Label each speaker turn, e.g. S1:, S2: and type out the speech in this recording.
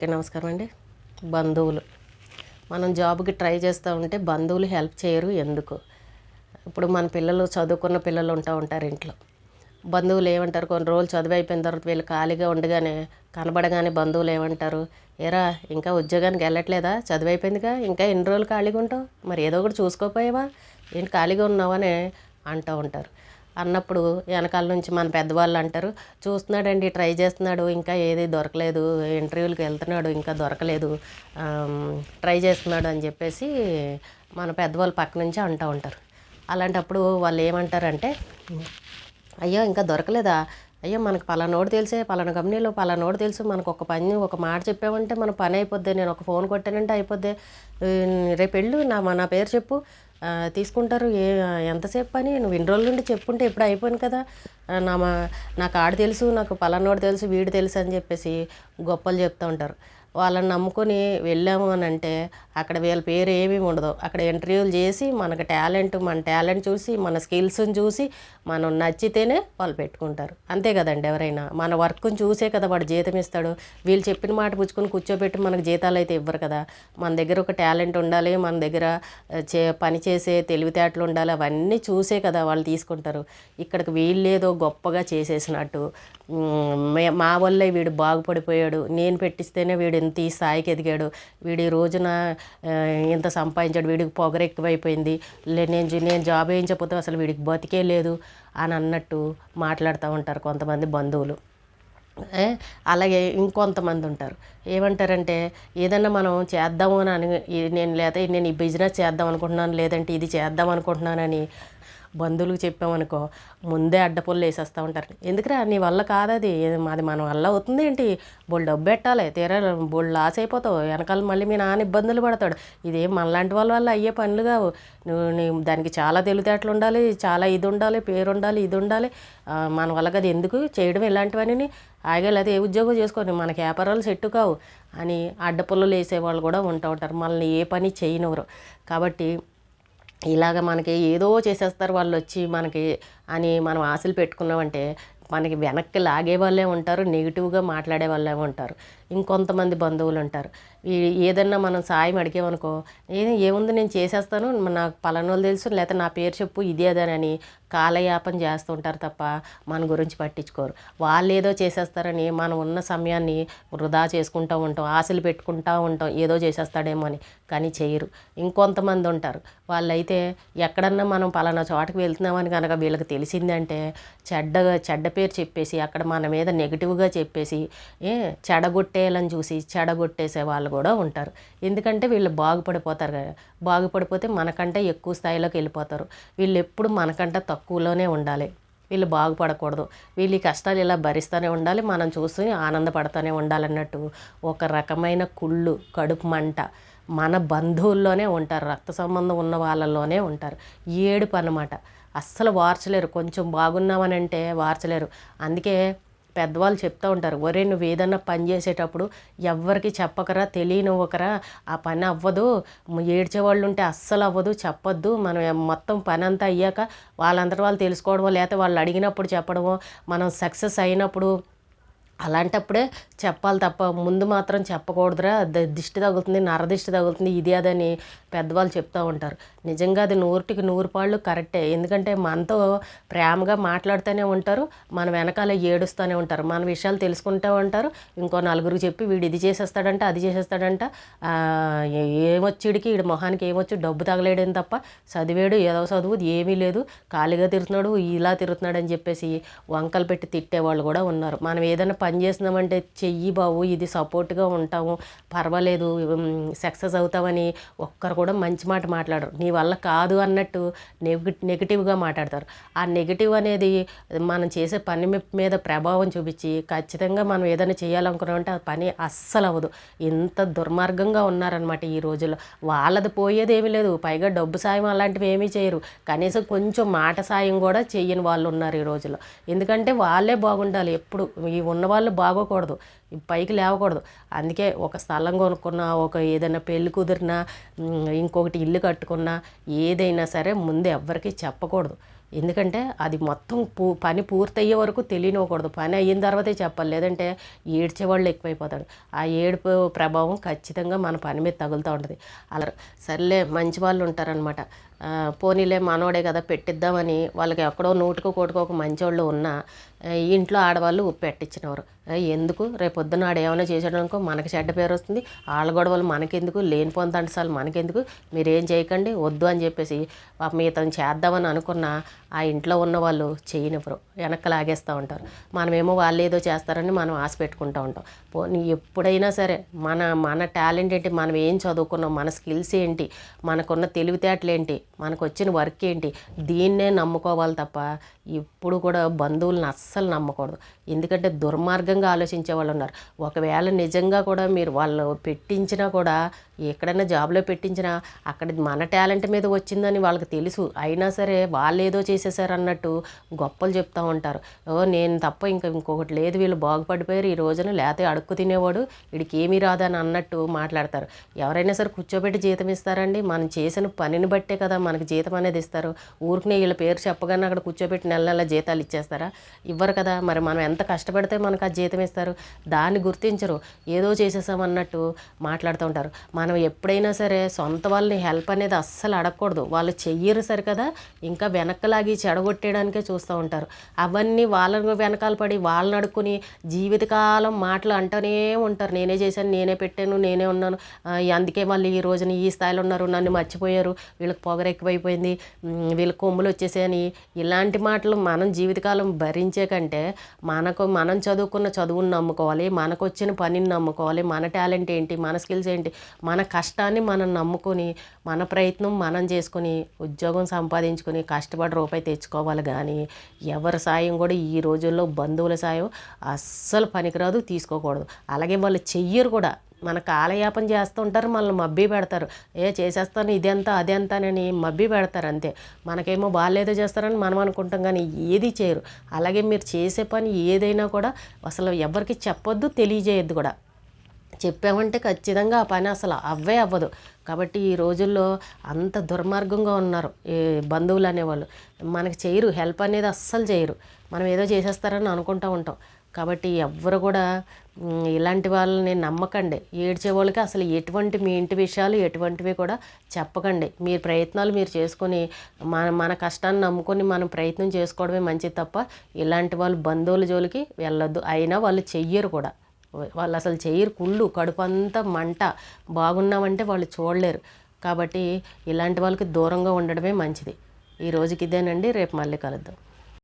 S1: Okay, నమస్కారం అండి. బంధువులు. మనం జాబ్కి ట్రై చేస్తూ ఉంటే బంధువులు హెల్ప్ చేయరు ఎందుకు? ఇప్పుడు మన పిల్లలు చదువుకున్న పిల్లలు ఉంటా ఉంటారు ఇంట్లో. బంధువులు ఏమంటారు? కొన్ని రోజులు చదువు అయిపోయిన తర్వాత వీళ్ళు ఖాళీగా ఉండగానే కనబడగానే బంధువులు ఏమంటారు? ఏరా ఇంకా ఉద్యోగానికి వెళ్ళట్లేదా? చదువు అయిపోయిందిగా? ఇంకా ఎన్ని రోజులు ఖాళీగా ఉంటావు? మరి ఏదో ఒకటి చూసుకోపోయావా? ఏంటి ఖాళీగా ఉన్నావని అంటూ ఉంటారు. అన్నప్పుడు వెనకాల నుంచి మన పెద్దవాళ్ళు అంటారు చూస్తున్నాడండి ట్రై చేస్తున్నాడు ఇంకా ఏది దొరకలేదు ఇంటర్వ్యూలకు వెళ్తున్నాడు ఇంకా దొరకలేదు ట్రై చేస్తున్నాడు అని చెప్పేసి మన పెద్దవాళ్ళు పక్క నుంచి అంటూ ఉంటారు. అలాంటప్పుడు వాళ్ళు ఏమంటారంటే అయ్యో ఇంకా దొరకలేదా? అయ్యో మనకు పలానోడు తెలిసే పలానా కంపెనీలో పలానోడు తెలుసు మనకు ఒక పని ఒక మాట చెప్పామంటే మన పని అయిపోద్ది నేను ఒక ఫోన్ కొట్టానంటే అయిపోద్ది. రేపు వెళ్ళు నా నా పేరు చెప్పు తీసుకుంటారు. ఏ ఎంతసేపు పని నువ్వు ఇన్ని రోజుల నుండి చెప్పుంటే ఇప్పుడు అయిపోయింది కదా. నా మా నాకు ఆడ తెలుసు నాకు పలానోడు తెలుసు వీడు తెలుసు అని చెప్పేసి గొప్పలు చెప్తూ ఉంటారు. వాళ్ళని నమ్ముకొని వెళ్ళాము అని అంటే అక్కడ వీళ్ళ పేరు ఏమీ ఉండదు. అక్కడ ఇంటర్వ్యూలు చేసి మనకు టాలెంట్ మన టాలెంట్ చూసి మన స్కిల్స్ని చూసి మనం నచ్చితేనే వాళ్ళు పెట్టుకుంటారు. అంతే కదండి ఎవరైనా. మన వర్క్ని చూసే కదా వాడు జీతం ఇస్తాడు. వీళ్ళు చెప్పిన మాట పుచ్చుకొని కూర్చోబెట్టి మనకు జీతాలు అయితే ఇవ్వరు కదా. మన దగ్గర ఒక టాలెంట్ ఉండాలి మన దగ్గర చే పని చేసే తెలివితేటలు ఉండాలి అవన్నీ చూసే కదా వాళ్ళు తీసుకుంటారు. ఇక్కడికి వీళ్ళేదో గొప్పగా చేసేసినట్టు. మే- మా వల్లే వీడు బాగుపడిపోయాడు. నేను పెట్టిస్తేనే వీడు ఇంత ఈ స్థాయికి ఎదిగాడు. వీడు రోజున ఇంత సంపాదించాడు. వీడికి పొగరు ఎక్కువైపోయింది. లే నేను నేను జాబ్ వేయించకపోతే అసలు వీడికి బతికే లేదు అని అన్నట్టు మాట్లాడుతూ ఉంటారు కొంతమంది బంధువులు. అలాగే ఇంకొంతమంది ఉంటారు. ఏమంటారంటే ఏదన్నా మనం చేద్దాము అని నేను లేదా నేను ఈ బిజినెస్ చేద్దాం అనుకుంటున్నాను లేదంటే ఇది చేద్దాం అనుకుంటున్నానని బంధువులకు చెప్పామనుకో ముందే అడ్డపుల్లు వేసేస్తూ ఉంటారు. ఎందుకురా నీ వల్ల కాదది? అది మన వల్ల అవుతుంది ఏంటి? బోళ్ళు డబ్బు పెట్టాలి తీరా బోళ్ళు లాస్ అయిపోతావు వెనకాల మళ్ళీ మీ నాన్న ఇబ్బందులు పడతాడు. ఇదేం మనలాంటి వాళ్ళ వల్ల అయ్యే పనులు కావు. నువ్వు నీ దానికి చాలా తెలివితేటలు ఉండాలి చాలా ఇది ఉండాలి పేరు ఉండాలి ఇది ఉండాలి. మన వల్ల కదా. ఎందుకు? చేయడం ఇలాంటివన్నీ ఆగే లేదా ఏ ఉద్యోగం చేసుకొని? మనకి వ్యాపారాలు సెట్టు కావు అని అడ్డపుల్లలు వేసేవాళ్ళు కూడా ఉంటూ ఉంటారు. మనల్ని ఏ పని చేయనివ్వరు. కాబట్టి ఇలాగ మనకి ఏదో చేసేస్తారు వాళ్ళు వచ్చి మనకి అని మనం ఆశలు పెట్టుకున్నామంటే మనకి వెనక్కి లాగే వాళ్ళే ఉంటారు నెగిటివ్గా మాట్లాడే వాళ్ళే ఉంటారు. ఇంకొంతమంది బంధువులు ఉంటారు. ఈ ఏదన్నా మనం సాయం అడిగామనుకో ఏది ఏముంది నేను చేసేస్తాను నాకు పలానోళ్ళు తెలుసు లేకపోతే నా పేరు చెప్పు ఇది అదనని కాలయాపన చేస్తుంటారు తప్ప మన గురించి పట్టించుకోరు. వాళ్ళు ఏదో చేసేస్తారని మనం ఉన్న సమయాన్ని వృధా చేసుకుంటూ ఉంటాం ఆశలు పెట్టుకుంటూ ఉంటాం ఏదో చేసేస్తాడేమో అని. కానీ చేయరు. ఇంకొంతమంది ఉంటారు. వాళ్ళైతే ఎక్కడన్నా మనం పలానా చోటకి వెళ్తున్నామని కనుక వీళ్ళకి తెలిసిందంటే చెడ్డగా చెడ్డ పేరు చెప్పేసి అక్కడ మన మీద నెగిటివ్గా చెప్పేసి ఏ చెడగొట్టేయాలని చూసి చెడగొట్టేసే వాళ్ళు కూడా ఉంటారు. ఎందుకంటే వీళ్ళు బాగుపడిపోతారు కదా. బాగుపడిపోతే మనకంటే ఎక్కువ స్థాయిలోకి వెళ్ళిపోతారు. వీళ్ళు ఎప్పుడు మనకంటే తక్కువలోనే ఉండాలి. వీళ్ళు బాగుపడకూడదు. వీళ్ళు ఈ కష్టాలు ఇలా భరిస్తూనే ఉండాలి. మనం చూసి ఆనందపడుతూనే ఉండాలన్నట్టు ఒక రకమైన కుళ్ళు కడుపు మంట మన బంధువుల్లోనే ఉంటారు. రక్త సంబంధం ఉన్న వాళ్ళలోనే ఉంటారు. ఏడుపు అన్నమాట. అస్సలు వార్చలేరు. కొంచెం బాగున్నామనంటే వార్చలేరు. అందుకే పెద్దవాళ్ళు చెప్తూ ఉంటారు ఒరే నువ్వు ఏదన్నా పని చేసేటప్పుడు ఎవ్వరికి చెప్పకరా తెలియనివ్వకరా ఆ పని అవ్వదు ఏడ్చే వాళ్ళు ఉంటే అస్సలు అవ్వదు చెప్పొద్దు మనం మొత్తం పని అంతా అయ్యాక వాళ్ళందరూ వాళ్ళు తెలుసుకోవడమో లేకపోతే వాళ్ళు అడిగినప్పుడు చెప్పడమో మనం సక్సెస్ అయినప్పుడు అలాంటప్పుడే చెప్పాలి తప్ప ముందు మాత్రం చెప్పకూడదురా. ద- దిష్టి తగులుతుంది నరదిష్టి తగులుతుంది ఇది అదని పెద్దవాళ్ళు చెప్తూ ఉంటారు. నిజంగా అది నూటికి నూరు పాళ్ళు కరెక్టే. ఎందుకంటే మనతో ప్రేమగా మాట్లాడుతూనే ఉంటారు మన వెనకాల ఏడుస్తూనే ఉంటారు. మన విషయాలు తెలుసుకుంటూ ఉంటారు. ఇంకో నలుగురికి చెప్పి వీడు ఇది చేసేస్తాడంట అది చేసేస్తాడంట. ఏమొచ్చిడికి? వీడి మొహానికి ఏమొచ్చి? డబ్బు తగలేడని తప్ప చదివాడు ఏదో చదువు ఏమీ లేదు. ఖాళీగా తిరుగుతున్నాడు ఇలా తిరుగుతున్నాడు అని చెప్పేసి వంకలు పెట్టి తిట్టేవాళ్ళు కూడా ఉన్నారు. మనం ఏదైనా పని చేస్తున్నామంటే చెయ్యి బావు ఇది సపోర్ట్గా ఉంటాము. పర్వాలేదు సక్సెస్ అవుతామని ఒక్కరు కూడా మంచి మాట మాట్లాడరు. నీ వల్ల కాదు అన్నట్టు నెగి నెగిటివ్గా మాట్లాడతారు. ఆ నెగిటివ్ అనేది మనం చేసే పని మీద ప్రభావం చూపించి ఖచ్చితంగా మనం ఏదైనా చేయాలనుకున్నామంటే ఆ పని అస్సలు అవ్వదు. ఇంత దుర్మార్గంగా ఉన్నారనమాట ఈ రోజుల్లో. వాళ్ళది పోయేది ఏమీ లేదు. పైగా డబ్బు సాయం అలాంటివి ఏమీ చేయరు. కనీసం కొంచెం మాట సాయం కూడా చేయని వాళ్ళు ఉన్నారు ఈ రోజుల్లో. ఎందుకంటే వాళ్ళే బాగుండాలి. ఎప్పుడు ఈ ఉన్నవాళ్ళు వాళ్ళు బాగోకూడదు. పైకి లేవకూడదు. అందుకే ఒక స్థలం కొనుక్కున్నా ఒక ఏదైనా పెళ్ళి కుదిరినా ఇంకొకటి ఇల్లు కట్టుకున్నా ఏదైనా సరే ముందు ఎవ్వరికీ చెప్పకూడదు. ఎందుకంటే అది మొత్తం పూ పని పూర్తయ్యే వరకు తెలియనివ్వకూడదు. పని అయిన తర్వాతే చెప్పాలి. లేదంటే ఏడ్చేవాళ్ళు ఎక్కువైపోతాడు ఆ ఏడుపు ప్రభావం ఖచ్చితంగా మన పని మీద తగులుతూ ఉంటుంది. అలా సర్లే మంచి వాళ్ళు ఉంటారనమాట పోనీలే మనోడే కదా పెట్టిద్దామని వాళ్ళకి ఎక్కడో నూటికో కోటికో ఒక మంచోళ్ళు ఉన్నా ఇంట్లో ఆడవాళ్ళు పెట్టించినవారు. ఎందుకు? రేపు పొద్దున్న ఆడు ఏమైనా చేసాడనుకో మనకి చెడ్డ పేరు వస్తుంది. వాళ్ళ గొడవలు మనకెందుకు? లేనిపోని సార్ మనకెందుకు? మీరేం చేయకండి వద్దు అని చెప్పేసి పాప ఇతను చేద్దామని అనుకున్న ఆ ఇంట్లో ఉన్న వాళ్ళు చేయనివ్వరు. వెనక్కి లాగేస్తూ ఉంటారు. మనమేమో వాళ్ళు ఏదో చేస్తారని మనం ఆశ పెట్టుకుంటూ ఉంటాం. పోనీ ఎప్పుడైనా సరే మన మన టాలెంట్ ఏంటి? మనం ఏం చదువుకున్నాం? మన స్కిల్స్ ఏంటి? మనకున్న తెలివితేటలు ఏంటి? మనకు వచ్చిన వర్క్ ఏంటి? దీన్నే నమ్ముకోవాలి తప్ప ఇప్పుడు కూడా బంధువులను అస్సలు నమ్మకూడదు. ఎందుకంటే దుర్మార్గంగా ఆలోచించే వాళ్ళు ఉన్నారు. ఒకవేళ నిజంగా కూడా మీరు వాళ్ళు పెట్టించినా కూడా ఎక్కడైనా జాబ్లో పెట్టించినా అక్కడ మన టాలెంట్ మీద వచ్చిందని వాళ్ళకి తెలుసు. అయినా సరే వాళ్ళు ఏదో చేసేసారు అన్నట్టు గొప్పలు చెప్తూ ఉంటారు. ఓ నేను తప్ప ఇంకా ఇంకొకటి లేదు. వీళ్ళు బాగుపడిపోయారు. ఈ రోజున లేతే అడుక్కు తినేవాడు. వీడికి ఏమీ రాదని అన్నట్టు మాట్లాడతారు. ఎవరైనా సరే కూర్చోబెట్టి జీతం ఇస్తారండి. మనం చేసిన పనిని బట్టే కదా మనకి జీతం అనేది ఇస్తారు. ఊరికనే వీళ్ళ పేరు చెప్పగానే అక్కడ కూర్చోబెట్టి నెల నెల జీతాలు ఇచ్చేస్తారా? ఇవ్వరు కదా. మరి మనం ఎంత కష్టపడితే మనకు ఆ జీతం ఇస్తారు? దాన్ని గుర్తించరు. ఏదో చేసేసామన్నట్టు మాట్లాడుతూ ఉంటారు. మనం ఎప్పుడైనా సరే సొంత వాళ్ళని హెల్ప్ అనేది అస్సలు అడగకూడదు. వాళ్ళు చెయ్యరు సరే కదా ఇంకా వెనక్కలాగి చెడగొట్టేయడానికే చూస్తూ ఉంటారు. అవన్నీ వాళ్ళని వెనకాల పడి వాళ్ళని అడుక్కుని జీవితకాలం మాటలు అంటూనే ఉంటారు. నేనే చేశాను నేనే పెట్టాను నేనే ఉన్నాను. అందుకే వాళ్ళు ఈ రోజున ఈ స్థాయిలో ఉన్నారు నన్ను మర్చిపోయారు. వీళ్ళకి పొగరే ఎక్కువైపోయింది. వీళ్ళ కొమ్ములు వచ్చేసాయని ఇలాంటి మాటలు మనం జీవితకాలం భరించే కంటే మనకు మనం చదువుకున్న చదువుని నమ్ముకోవాలి మనకు వచ్చిన పనిని నమ్ముకోవాలి మన టాలెంట్ ఏంటి మన స్కిల్స్ ఏంటి మన కష్టాన్ని మనం నమ్ముకొని మన ప్రయత్నం మనం చేసుకొని ఉద్యోగం సంపాదించుకొని కష్టపడి రూపాయి తెచ్చుకోవాలి కానీ ఎవరి సాయం కూడా ఈ రోజుల్లో బంధువుల సాయం అస్సలు పనికిరాదు తీసుకోకూడదు. అలాగే వాళ్ళు చెయ్యరు కూడా మన కాలయాపన చేస్తూ ఉంటారు మనల్ని మబ్బి పెడతారు. ఏ చేసేస్తాను ఇదెంత అదెంతనని మబ్బి పెడతారు అంతే. మనకేమో బాగాలేదో చేస్తారని మనం అనుకుంటాం కానీ ఏది చేయరు. అలాగే మీరు చేసే పని ఏదైనా కూడా అసలు ఎవరికి చెప్పొద్దు తెలియజేయద్దు కూడా. చెప్పామంటే ఖచ్చితంగా ఆ పని అసలు అవ్వే అవ్వదు. కాబట్టి ఈ రోజుల్లో అంత దుర్మార్గంగా ఉన్నారు ఈ బంధువులు అనేవాళ్ళు. మనకి చేయరు హెల్ప్ అనేది అస్సలు చేయరు. మనం ఏదో చేసేస్తారని అనుకుంటూ ఉంటాం. కాబట్టి ఎవ్వరు కూడా ఇలాంటి వాళ్ళని నమ్మకండి. ఏడ్చే వాళ్ళకి అసలు ఎటువంటి మీ ఇంటి విషయాలు ఎటువంటివి కూడా చెప్పకండి. మీరు ప్రయత్నాలు మీరు చేసుకొని మన మన కష్టాన్ని నమ్ముకొని మనం ప్రయత్నం చేసుకోవడమే మంచిది తప్ప ఇలాంటి వాళ్ళు బంధువుల జోలికి వెళ్ళొద్దు. అయినా వాళ్ళు చెయ్యరు కూడా. వాళ్ళు అసలు చెయ్యరు కుళ్ళు కడుపు అంతా మంట. బాగున్నామంటే వాళ్ళు చూడలేరు. కాబట్టి ఇలాంటి వాళ్ళకి దూరంగా ఉండడమే మంచిది. ఈ రోజుకి ఇదేనండి. రేపు మళ్ళీ కలుద్దాం.